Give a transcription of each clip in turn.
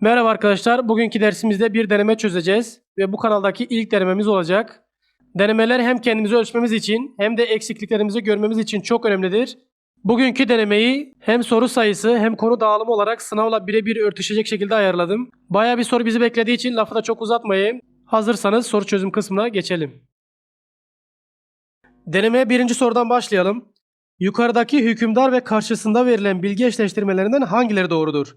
Merhaba arkadaşlar. Bugünkü dersimizde bir deneme çözeceğiz ve bu kanaldaki ilk denememiz olacak. Denemeler hem kendimizi ölçmemiz için hem de eksikliklerimizi görmemiz için çok önemlidir. Bugünkü denemeyi hem soru sayısı hem konu dağılımı olarak sınavla birebir örtüşecek şekilde ayarladım. Baya bir soru bizi beklediği için lafı da çok uzatmayayım. Hazırsanız soru çözüm kısmına geçelim. Denemeye birinci sorudan başlayalım. Yukarıdaki hükümdar ve karşısında verilen bilgi eşleştirmelerinden hangileri doğrudur?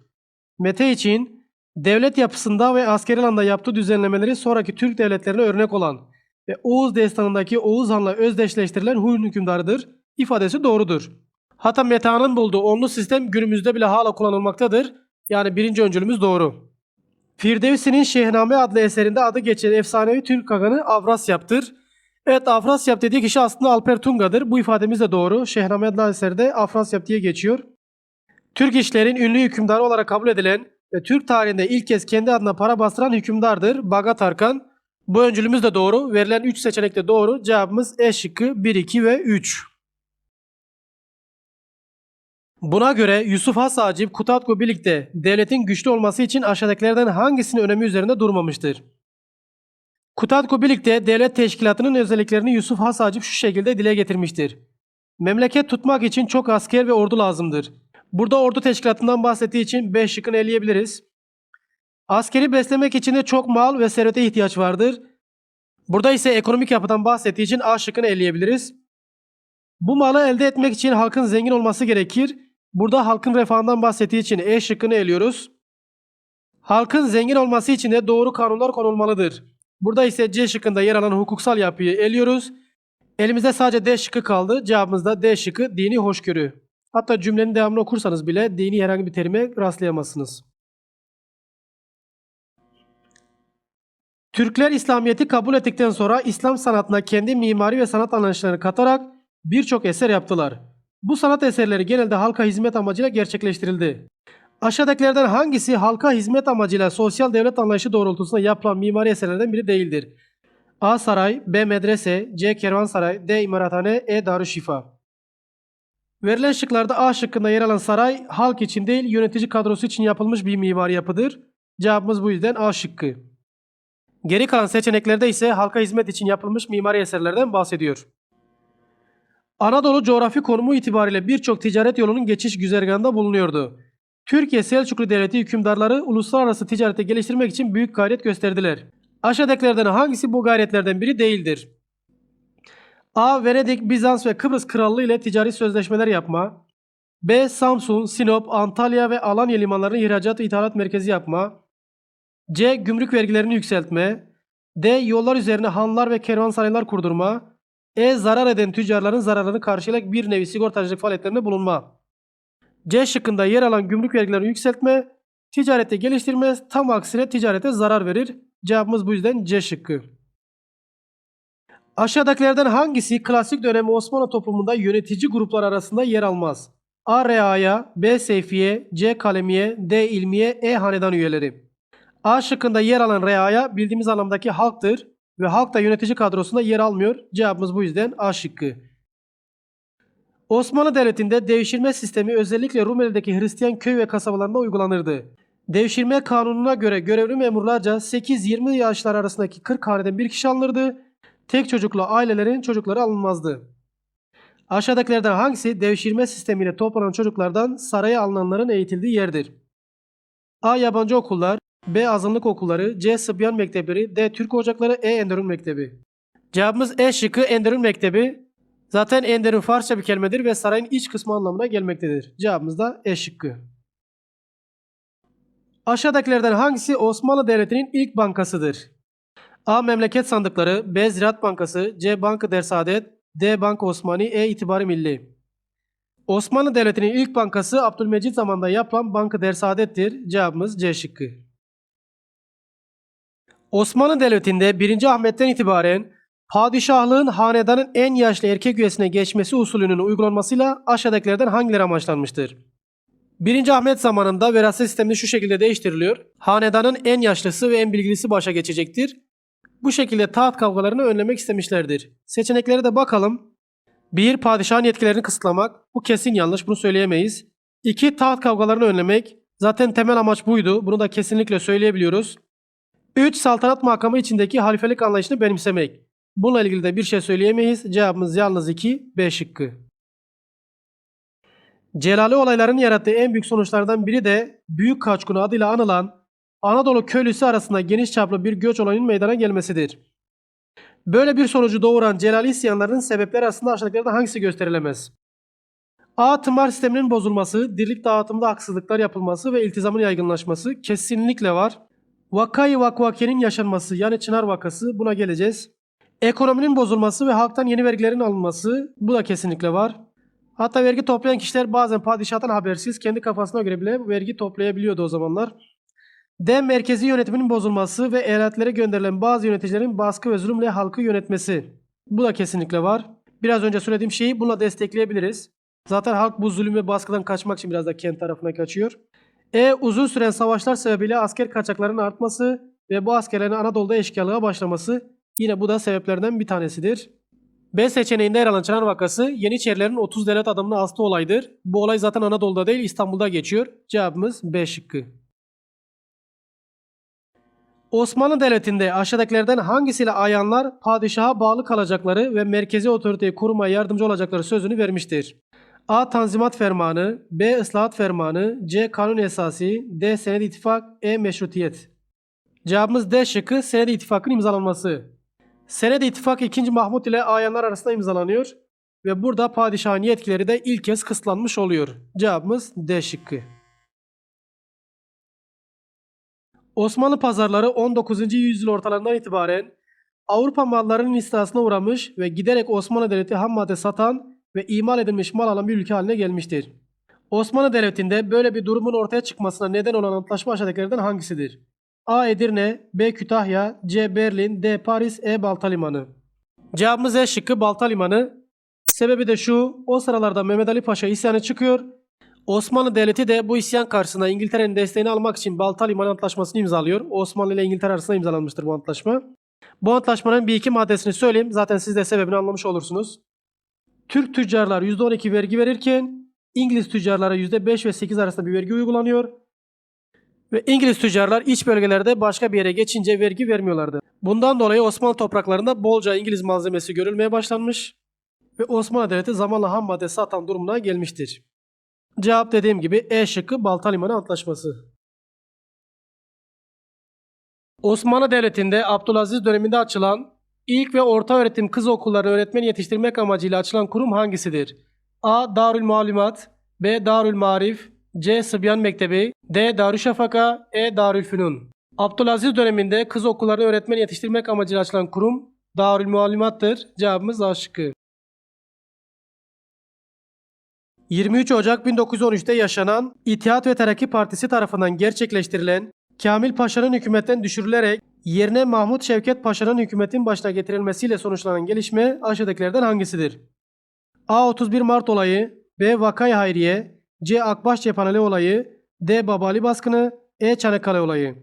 Mete için devlet yapısında ve askeri alanda yaptığı düzenlemeleri sonraki Türk devletlerine örnek olan ve Oğuz destanındaki Oğuz Han'la özdeşleştirilen Hun hükümdarıdır ifadesi doğrudur. Hatta Meta'nın bulduğu onlu sistem günümüzde bile hala kullanılmaktadır. Yani birinci öncülümüz doğru. Firdevsi'nin Şehname adlı eserinde adı geçen efsanevi Türk kaganı Avrasyap'tır. Evet Afrasyap dediği kişi aslında Alper Tunga'dır. Bu ifademiz de doğru. Şehname adlı eserde Afrasyap diye geçiyor. Türk işlerin ünlü hükümdarı olarak kabul edilen ve Türk tarihinde ilk kez kendi adına para bastıran hükümdardır Bagat Arkan. Bu öncülümüz de doğru. Verilen 3 seçenek de doğru. Cevabımız E şıkkı 1, 2 ve 3. Buna göre Yusuf Has Hacip Kutatku birlikte devletin güçlü olması için aşağıdakilerden hangisinin önemi üzerinde durmamıştır? Kutatku birlikte devlet teşkilatının özelliklerini Yusuf Has Hacip şu şekilde dile getirmiştir. Memleket tutmak için çok asker ve ordu lazımdır. Burada ordu teşkilatından bahsettiği için 5 şıkkını eleyebiliriz. Askeri beslemek için de çok mal ve servete ihtiyaç vardır. Burada ise ekonomik yapıdan bahsettiği için A şıkkını eleyebiliriz. Bu malı elde etmek için halkın zengin olması gerekir. Burada halkın refahından bahsettiği için E şıkkını eliyoruz. Halkın zengin olması için de doğru kanunlar konulmalıdır. Burada ise C şıkkında yer alan hukuksal yapıyı eliyoruz. Elimizde sadece D şıkkı kaldı. Cevabımız da D şıkkı dini hoşgörü. Hatta cümlenin devamını okursanız bile dini herhangi bir terime rastlayamazsınız. Türkler İslamiyet'i kabul ettikten sonra İslam sanatına kendi mimari ve sanat anlayışlarını katarak birçok eser yaptılar. Bu sanat eserleri genelde halka hizmet amacıyla gerçekleştirildi. Aşağıdakilerden hangisi halka hizmet amacıyla sosyal devlet anlayışı doğrultusunda yapılan mimari eserlerden biri değildir? A. Saray B. Medrese C. Kervansaray D. İmarathane E. Darüşşifa Verilen şıklarda A şıkkında yer alan saray halk için değil yönetici kadrosu için yapılmış bir mimari yapıdır. Cevabımız bu yüzden A şıkkı. Geri kalan seçeneklerde ise halka hizmet için yapılmış mimari eserlerden bahsediyor. Anadolu coğrafi konumu itibariyle birçok ticaret yolunun geçiş güzergahında bulunuyordu. Türkiye Selçuklu Devleti hükümdarları uluslararası ticareti geliştirmek için büyük gayret gösterdiler. Aşağıdakilerden hangisi bu gayretlerden biri değildir? A. Venedik, Bizans ve Kıbrıs Krallığı ile ticari sözleşmeler yapma. B. Samsun, Sinop, Antalya ve Alanya limanlarını ihracat ithalat merkezi yapma. C. Gümrük vergilerini yükseltme. D. Yollar üzerine hanlar ve kervansaraylar kurdurma. E. Zarar eden tüccarların zararını karşılayarak bir nevi sigortacılık faaliyetlerinde bulunma. C şıkkında yer alan gümrük vergilerini yükseltme, ticarette geliştirmez, tam aksine ticarete zarar verir. Cevabımız bu yüzden C şıkkı. Aşağıdakilerden hangisi klasik dönemi Osmanlı toplumunda yönetici gruplar arasında yer almaz? A. Reaya, B. Seyfiye, C. Kalemiye, D. İlmiye, E. Hanedan üyeleri. A şıkkında yer alan reaya bildiğimiz anlamdaki halktır ve halk da yönetici kadrosunda yer almıyor. Cevabımız bu yüzden A şıkkı. Osmanlı Devleti'nde devşirme sistemi özellikle Rumeli'deki Hristiyan köy ve kasabalarında uygulanırdı. Devşirme kanununa göre görevli memurlarca 8-20 yaşlar arasındaki 40 haneden bir kişi alınırdı. Tek çocuklu ailelerin çocukları alınmazdı. Aşağıdakilerden hangisi devşirme sistemiyle toplanan çocuklardan saraya alınanların eğitildiği yerdir? A. Yabancı okullar B. Azınlık okulları C. Sıbyan mektepleri D. Türk ocakları E. Enderun mektebi Cevabımız E şıkkı Enderun mektebi. Zaten Enderun Farsça bir kelimedir ve sarayın iç kısmı anlamına gelmektedir. Cevabımız da E şıkkı. Aşağıdakilerden hangisi Osmanlı Devleti'nin ilk bankasıdır? A. Memleket sandıkları B. Ziraat Bankası C. Banka Dersaadet D. Banka Osmani E. İtibari Milli Osmanlı Devleti'nin ilk bankası Abdülmecit zamanında yapılan Banka Dersaadet'tir. Cevabımız C şıkkı. Osmanlı Devleti'nde 1. Ahmet'ten itibaren padişahlığın hanedanın en yaşlı erkek üyesine geçmesi usulünün uygulanmasıyla aşağıdakilerden hangileri amaçlanmıştır? 1. Ahmet zamanında veraset sistemi şu şekilde değiştiriliyor. Hanedanın en yaşlısı ve en bilgilisi başa geçecektir. Bu şekilde taht kavgalarını önlemek istemişlerdir. Seçeneklere de bakalım. 1. Padişahın yetkilerini kısıtlamak. Bu kesin yanlış bunu söyleyemeyiz. 2. Taht kavgalarını önlemek. Zaten temel amaç buydu. Bunu da kesinlikle söyleyebiliyoruz. 3. Saltanat makamı içindeki halifelik anlayışını benimsemek. Bununla ilgili de bir şey söyleyemeyiz. Cevabımız yalnız 2, B şıkkı. Celali olayların yarattığı en büyük sonuçlardan biri de Büyük Kaçkunu adıyla anılan Anadolu köylüsü arasında geniş çaplı bir göç olayının meydana gelmesidir. Böyle bir sonucu doğuran Celali isyanlarının sebepleri arasında aşağıdakilerden hangisi gösterilemez? A. Tımar sisteminin bozulması, dirlik dağıtımında haksızlıklar yapılması ve iltizamın yaygınlaşması kesinlikle var. Vakayı vakvakenin yaşanması yani Çınar vakası buna geleceğiz. Ekonominin bozulması ve halktan yeni vergilerin alınması bu da kesinlikle var. Hatta vergi toplayan kişiler bazen padişahtan habersiz kendi kafasına göre bile vergi toplayabiliyordu o zamanlar. D. Merkezi yönetiminin bozulması ve eyaletlere gönderilen bazı yöneticilerin baskı ve zulümle halkı yönetmesi. Bu da kesinlikle var. Biraz önce söylediğim şeyi bununla destekleyebiliriz. Zaten halk bu zulüm ve baskıdan kaçmak için biraz da kent tarafına kaçıyor. E. Uzun süren savaşlar sebebiyle asker kaçaklarının artması ve bu askerlerin Anadolu'da eşkıyalığa başlaması yine bu da sebeplerden bir tanesidir. B seçeneğinde yer alan Çınar vakası Yeniçerilerin 30 devlet adamına astığı olaydır. Bu olay zaten Anadolu'da değil İstanbul'da geçiyor. Cevabımız B şıkkı. Osmanlı Devleti'nde aşağıdakilerden hangisiyle ayanlar padişaha bağlı kalacakları ve merkezi otoriteyi kurmaya yardımcı olacakları sözünü vermiştir? A. Tanzimat Fermanı B. Islahat Fermanı C. Kanun Esası D. Senedi İttifak E. Meşrutiyet Cevabımız D şıkkı Senedi İttifak'ın imzalanması. Senedi İttifak 2. Mahmut ile ayanlar arasında imzalanıyor ve burada padişahın yetkileri de ilk kez kısıtlanmış oluyor. Cevabımız D şıkkı. Osmanlı pazarları 19. yüzyıl ortalarından itibaren Avrupa mallarının istilasına uğramış ve giderek Osmanlı Devleti ham madde satan ve imal edilmiş mal alan bir ülke haline gelmiştir. Osmanlı Devleti'nde böyle bir durumun ortaya çıkmasına neden olan antlaşma aşağıdakilerden hangisidir? A. Edirne B. Kütahya C. Berlin D. Paris E. Balta Limanı Cevabımız E şıkkı Balta Limanı. Sebebi de şu, o sıralarda Mehmet Ali Paşa isyanı çıkıyor. Osmanlı Devleti de bu isyan karşısında İngiltere'nin desteğini almak için Balta Limanı Antlaşması'nı imzalıyor. Osmanlı ile İngiltere arasında imzalanmıştır bu antlaşma. Bu antlaşmanın bir iki maddesini söyleyeyim. Zaten siz de sebebini anlamış olursunuz. Türk tüccarlar %12 vergi verirken İngiliz tüccarlara %5 ve 8 arasında bir vergi uygulanıyor. Ve İngiliz tüccarlar iç bölgelerde başka bir yere geçince vergi vermiyorlardı. Bundan dolayı Osmanlı topraklarında bolca İngiliz malzemesi görülmeye başlanmış ve Osmanlı Devleti zamanla ham madde satan durumuna gelmiştir. Cevap dediğim gibi E şıkkı Balta Limanı Antlaşması. Osmanlı Devleti'nde Abdülaziz döneminde açılan ilk ve orta öğretim kız okulları öğretmen yetiştirmek amacıyla açılan kurum hangisidir? A. Darül Malumat B. Darül Marif C. Sıbyan Mektebi D. Darüşşafaka E. Darülfünun Abdülaziz döneminde kız okulları öğretmen yetiştirmek amacıyla açılan kurum Darül Malumat'tır. Cevabımız A şıkkı. 23 Ocak 1913'te yaşanan İttihat ve Terakki Partisi tarafından gerçekleştirilen Kamil Paşa'nın hükümetten düşürülerek yerine Mahmut Şevket Paşa'nın hükümetin başına getirilmesiyle sonuçlanan gelişme aşağıdakilerden hangisidir? A. 31 Mart olayı B. Vakay Hayriye C. Akbaş Cephaneli olayı D. Babali baskını E. Çanakkale olayı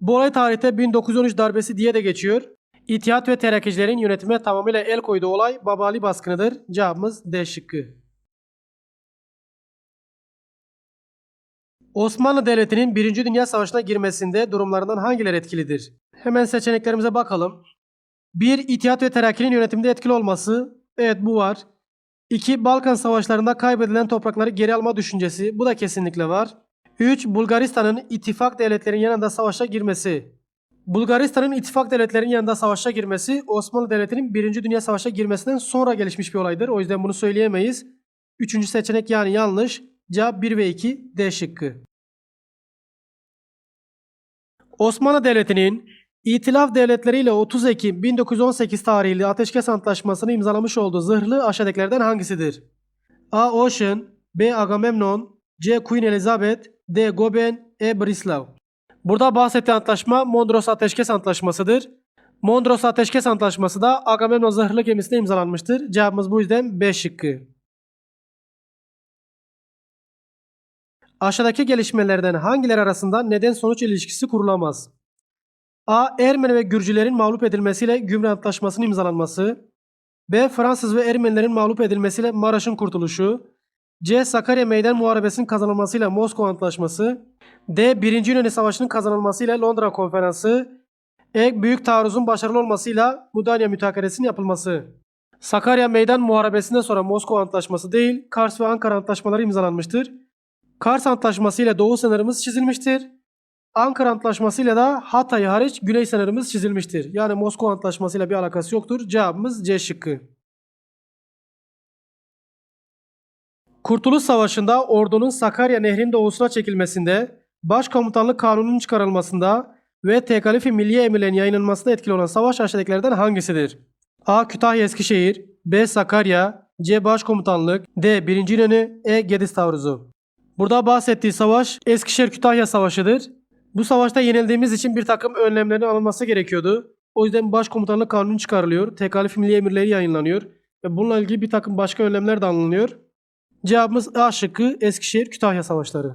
Bu olay tarihte 1913 darbesi diye de geçiyor. İttihat ve Terakkicilerin yönetime tamamıyla el koyduğu olay Babali baskınıdır. Cevabımız D şıkkı. Osmanlı Devleti'nin 1. Dünya Savaşı'na girmesinde durumlarından hangileri etkilidir? Hemen seçeneklerimize bakalım. 1. İttihat ve Terakki'nin yönetimde etkili olması. Evet bu var. 2. Balkan Savaşlarında kaybedilen toprakları geri alma düşüncesi. Bu da kesinlikle var. 3. Bulgaristan'ın ittifak devletlerin yanında savaşa girmesi. Bulgaristan'ın ittifak devletlerin yanında savaşa girmesi Osmanlı Devleti'nin 1. Dünya Savaşı'na girmesinden sonra gelişmiş bir olaydır. O yüzden bunu söyleyemeyiz. Üçüncü seçenek yani yanlış. Cevap 1 ve 2 D şıkkı. Osmanlı Devleti'nin İtilaf devletleriyle 30 Ekim 1918 tarihli Ateşkes Antlaşması'nı imzalamış olduğu zırhlı aşağıdakilerden hangisidir? A. Ocean B. Agamemnon C. Queen Elizabeth D. Goben E. Brislav Burada bahsettiği antlaşma Mondros Ateşkes Antlaşması'dır. Mondros Ateşkes Antlaşması da Agamemnon zırhlı gemisine imzalanmıştır. Cevabımız bu yüzden B şıkkı. Aşağıdaki gelişmelerden hangileri arasında neden sonuç ilişkisi kurulamaz? A. Ermeni ve Gürcülerin mağlup edilmesiyle Gümrük Antlaşması'nın imzalanması. B. Fransız ve Ermenilerin mağlup edilmesiyle Maraş'ın kurtuluşu. C. Sakarya Meydan Muharebesi'nin kazanılmasıyla Moskova Antlaşması. D. Birinci İnönü Savaşı'nın kazanılmasıyla Londra Konferansı. E. Büyük taarruzun başarılı olmasıyla Mudanya Mütakeresinin yapılması. Sakarya Meydan Muharebesi'nden sonra Moskova Antlaşması değil, Kars ve Ankara Antlaşmaları imzalanmıştır. Kars Antlaşması ile Doğu sınırımız çizilmiştir. Ankara Antlaşması ile de Hatay hariç Güney sınırımız çizilmiştir. Yani Moskova Antlaşması ile bir alakası yoktur. Cevabımız C şıkkı. Kurtuluş Savaşı'nda ordunun Sakarya Nehri'nin doğusuna çekilmesinde, Başkomutanlık Kanunu'nun çıkarılmasında ve Tekalifi Milliye Emirlerinin yayınlanmasında etkili olan savaş aşağıdakilerden hangisidir? A. Kütahya Eskişehir B. Sakarya C. Başkomutanlık D. Birinci İnönü E. Gediz Taarruzu Burada bahsettiği savaş Eskişehir Kütahya Savaşı'dır. Bu savaşta yenildiğimiz için bir takım önlemlerin alınması gerekiyordu. O yüzden Başkomutanlık Kanunu çıkarılıyor. Tekalif Milli Emirleri yayınlanıyor. Ve bununla ilgili bir takım başka önlemler de alınıyor. Cevabımız A şıkkı Eskişehir Kütahya Savaşları.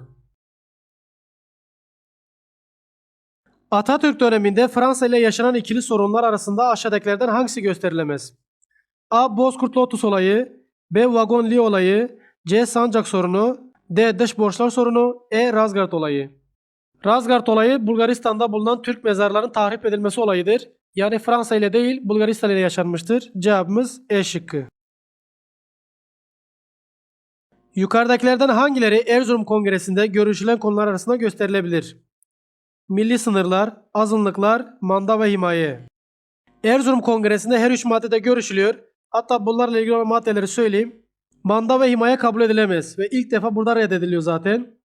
Atatürk döneminde Fransa ile yaşanan ikili sorunlar arasında aşağıdakilerden hangisi gösterilemez? A. Bozkurt Lotus olayı B. Vagon Li olayı C. Sancak sorunu D. Dış borçlar sorunu E. Razgard olayı Razgard olayı Bulgaristan'da bulunan Türk mezarlarının tahrip edilmesi olayıdır. Yani Fransa ile değil Bulgaristan ile yaşanmıştır. Cevabımız E şıkkı. Yukarıdakilerden hangileri Erzurum Kongresi'nde görüşülen konular arasında gösterilebilir? Milli sınırlar, azınlıklar, manda ve himaye. Erzurum Kongresi'nde her üç maddede görüşülüyor. Hatta bunlarla ilgili olan maddeleri söyleyeyim. Manda ve himaye kabul edilemez ve ilk defa burada reddediliyor zaten.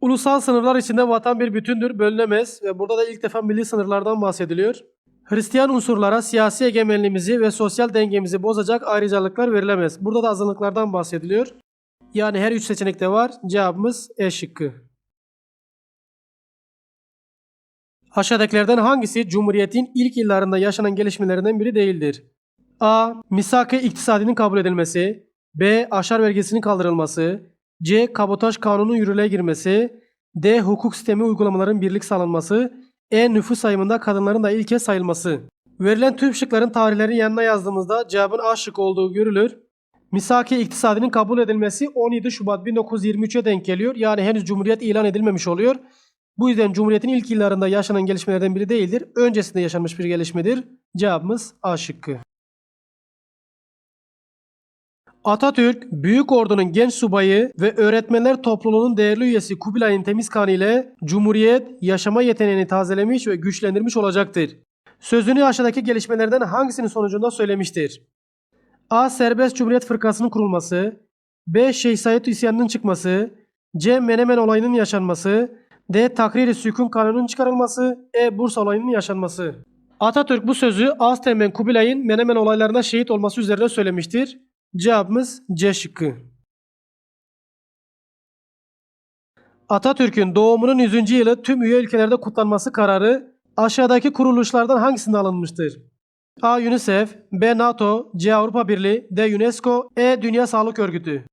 Ulusal sınırlar içinde vatan bir bütündür, bölünemez ve burada da ilk defa milli sınırlardan bahsediliyor. Hristiyan unsurlara siyasi egemenliğimizi ve sosyal dengemizi bozacak ayrıcalıklar verilemez. Burada da azınlıklardan bahsediliyor. Yani her üç seçenekte var. Cevabımız E şıkkı. Aşağıdakilerden hangisi Cumhuriyet'in ilk yıllarında yaşanan gelişmelerinden biri değildir? A. Misak-ı iktisadinin kabul edilmesi B. Aşar vergisinin kaldırılması C. Kabotaj kanunun yürürlüğe girmesi D. Hukuk sistemi uygulamaların birlik sağlanması E. Nüfus sayımında kadınların da ilke sayılması Verilen tüm şıkların tarihlerini yanına yazdığımızda cevabın A şıkkı olduğu görülür. Misaki iktisadının kabul edilmesi 17 Şubat 1923'e denk geliyor. Yani henüz Cumhuriyet ilan edilmemiş oluyor. Bu yüzden Cumhuriyet'in ilk yıllarında yaşanan gelişmelerden biri değildir. Öncesinde yaşanmış bir gelişmedir. Cevabımız A şıkkı. Atatürk, Büyük Ordu'nun genç subayı ve öğretmenler topluluğunun değerli üyesi Kubilay'ın temiz kanı ile Cumhuriyet yaşama yeteneğini tazelemiş ve güçlendirmiş olacaktır. Sözünü aşağıdaki gelişmelerden hangisinin sonucunda söylemiştir? A. Serbest Cumhuriyet Fırkası'nın kurulması B. Şeyh Said isyanının çıkması C. Menemen olayının yaşanması D. Takrir-i Sükun kanunun çıkarılması E. Bursa olayının yaşanması Atatürk bu sözü Aztemen Kubilay'ın Menemen olaylarına şehit olması üzerine söylemiştir. Cevabımız C şıkkı. Atatürk'ün doğumunun 100. yılı tüm üye ülkelerde kutlanması kararı aşağıdaki kuruluşlardan hangisinde alınmıştır? A. UNICEF B. NATO C. Avrupa Birliği D. UNESCO E. Dünya Sağlık Örgütü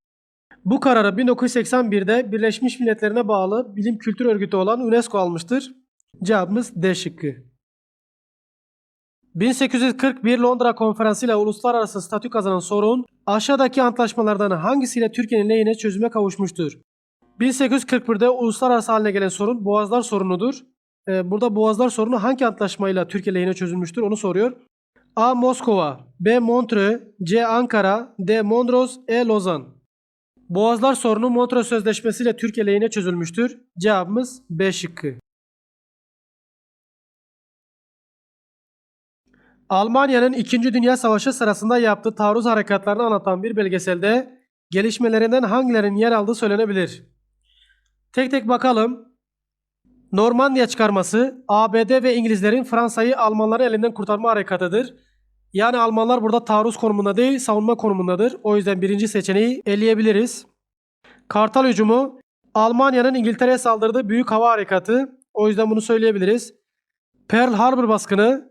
Bu kararı 1981'de Birleşmiş Milletler'e bağlı bilim kültür örgütü olan UNESCO almıştır. Cevabımız D şıkkı. 1841 Londra Konferansı ile uluslararası statü kazanan sorun aşağıdaki antlaşmalardan hangisiyle Türkiye'nin lehine çözüme kavuşmuştur? 1841'de uluslararası haline gelen sorun Boğazlar sorunudur. Ee, burada Boğazlar sorunu hangi antlaşmayla Türkiye lehine çözülmüştür onu soruyor. A. Moskova B. Montreux C. Ankara D. Mondros E. Lozan Boğazlar sorunu Montreux Sözleşmesi ile Türkiye lehine çözülmüştür. Cevabımız B şıkkı. Almanya'nın 2. Dünya Savaşı sırasında yaptığı taarruz harekatlarını anlatan bir belgeselde gelişmelerinden hangilerinin yer aldığı söylenebilir. Tek tek bakalım. Normandiya çıkarması ABD ve İngilizlerin Fransa'yı Almanların elinden kurtarma harekatıdır. Yani Almanlar burada taarruz konumunda değil savunma konumundadır. O yüzden birinci seçeneği eleyebiliriz. Kartal hücumu Almanya'nın İngiltere'ye saldırdığı büyük hava harekatı. O yüzden bunu söyleyebiliriz. Pearl Harbor baskını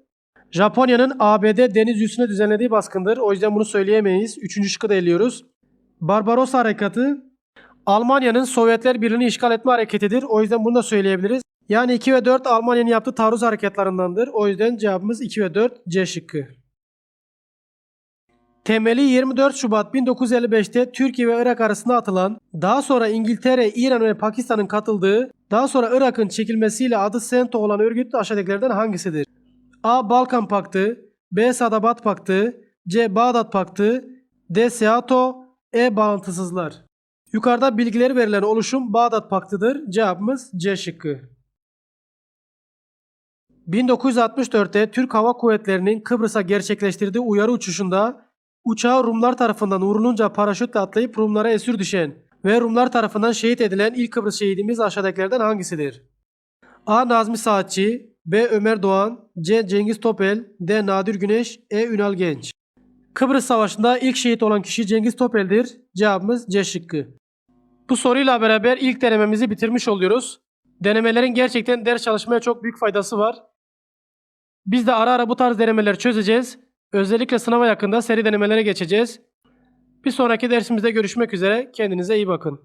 Japonya'nın ABD deniz üssüne düzenlediği baskındır. O yüzden bunu söyleyemeyiz. Üçüncü şıkkı da eliyoruz. Barbarossa harekatı Almanya'nın Sovyetler Birliği'ni işgal etme hareketidir. O yüzden bunu da söyleyebiliriz. Yani 2 ve 4 Almanya'nın yaptığı taarruz harekatlarındandır. O yüzden cevabımız 2 ve 4 C şıkkı. Temeli 24 Şubat 1955'te Türkiye ve Irak arasında atılan, daha sonra İngiltere, İran ve Pakistan'ın katıldığı, daha sonra Irak'ın çekilmesiyle adı SENTO olan örgüt aşağıdakilerden hangisidir? A. Balkan Paktı B. Sadabat Paktı C. Bağdat Paktı D. SEATO E. Bağlantısızlar Yukarıda bilgileri verilen oluşum Bağdat Paktı'dır. Cevabımız C şıkkı. 1964'te Türk Hava Kuvvetleri'nin Kıbrıs'a gerçekleştirdiği uyarı uçuşunda uçağı Rumlar tarafından vurulunca paraşütle atlayıp Rumlara esir düşen ve Rumlar tarafından şehit edilen ilk Kıbrıs şehidimiz aşağıdakilerden hangisidir? A. Nazmi Saatçi B. Ömer Doğan C. Cengiz Topel D. Nadir Güneş E. Ünal Genç Kıbrıs Savaşı'nda ilk şehit olan kişi Cengiz Topel'dir. Cevabımız C şıkkı. Bu soruyla beraber ilk denememizi bitirmiş oluyoruz. Denemelerin gerçekten ders çalışmaya çok büyük faydası var. Biz de ara ara bu tarz denemeleri çözeceğiz. Özellikle sınava yakında seri denemelere geçeceğiz. Bir sonraki dersimizde görüşmek üzere. Kendinize iyi bakın.